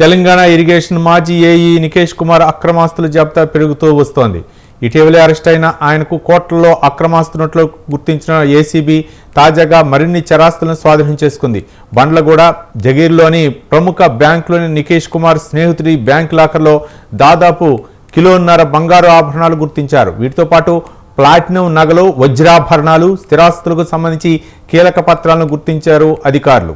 Telangana irrigation మాజీ AE Nikesh Kumar అక్రమాస్తుల జాబితా పెరుగుతూ వస్తోంది. ఇటీవలే అరెస్ట్ అయిన ఆయనకు కోట్లలో అక్రమాస్తున్నట్లు గుర్తించిన ఏసీబీ తాజాగా మరిన్ని చరాస్తులను స్వాధీనం చేసుకుంది. బండ్లగూడ జగీర్లోని ప్రముఖ బ్యాంకులోని నికేష్ కుమార్ స్నేహితుడి బ్యాంక్ లాకర్లో దాదాపు కిలోన్నర బంగారు ఆభరణాలు గుర్తించారు. వీటితో పాటు ప్లాటినం నగలు వజ్రాభరణాలు స్థిరాస్తులకు సంబంధించి కీలక పత్రాలను గుర్తించారు అధికారులు.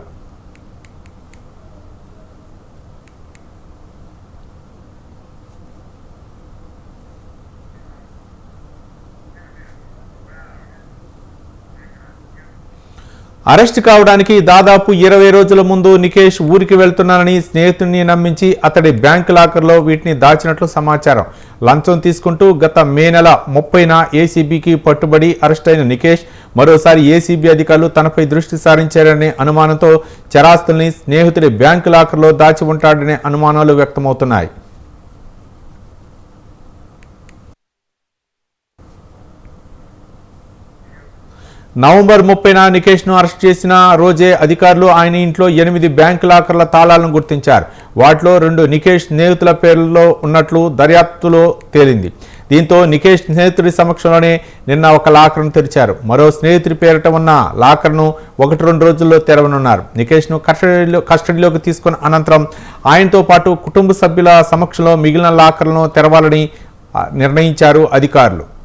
అరెస్ట్ కావడానికి దాదాపు ఇరవై రోజుల ముందు నికేష్ ఊరికి వెళ్తున్నానని స్నేహితుడిని నమ్మించి అతడి బ్యాంక్ లాకర్లో వీటిని దాచినట్లు సమాచారం. లంచం తీసుకుంటూ గత మే నెల ముప్పైన ఏసీబీకి పట్టుబడి అరెస్ట్ అయిన నికేష్ మరోసారి ఏసీబీ అధికారులు తనపై దృష్టి సారించారనే అనుమానంతో చరాస్తుల్ని స్నేహితుడి బ్యాంక్ లాకర్లో దాచి ఉంటాడనే అనుమానాలు వ్యక్తమవుతున్నాయి. నవంబర్ ముప్పైన నికేష్ను అరెస్ట్ చేసిన రోజే అధికారులు ఆయన ఇంట్లో ఎనిమిది బ్యాంక్ లాకర్ల తాళాలను గుర్తించారు. వాటిలో రెండు నికేష్ స్నేహితుల పేర్లలో ఉన్నట్లు దర్యాప్తులో తేలింది. దీంతో నికేష్ స్నేహితుడి సమక్షంలోనే నిన్న ఒక లాకర్ను తెరిచారు. మరో స్నేహితుడి పేరిట ఉన్న లాకర్ను ఒకటి రెండు రోజుల్లో తెరవనున్నారు. నికేష్ను కస్టడీలో కస్టడీలోకి తీసుకున్న అనంతరం ఆయనతో పాటు కుటుంబ సభ్యుల సమక్షంలో మిగిలిన లాకర్లను తెరవాలని నిర్ణయించారు అధికారులు.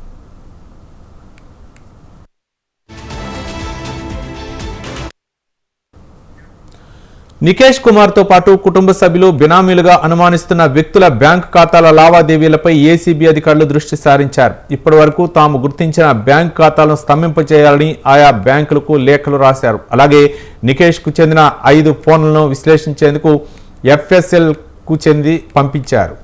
నికేష్ కుమార్తో పాటు కుటుంబ సభ్యులు బినామీలుగా అనుమానిస్తున్న వ్యక్తుల బ్యాంకు ఖాతాల లావాదేవీలపై ఏసీబీ అధికారులు దృష్టి సారించారు. ఇప్పటి వరకు తాము గుర్తించిన బ్యాంక్ ఖాతాలను స్తంభింపచేయాలని ఆయా బ్యాంకులకు లేఖలు రాశారు. అలాగే నికేష్కు చెందిన ఐదు ఫోన్లను విశ్లేషించేందుకు ఎఫ్ఎస్ఎల్కు చెంది పంపించారు.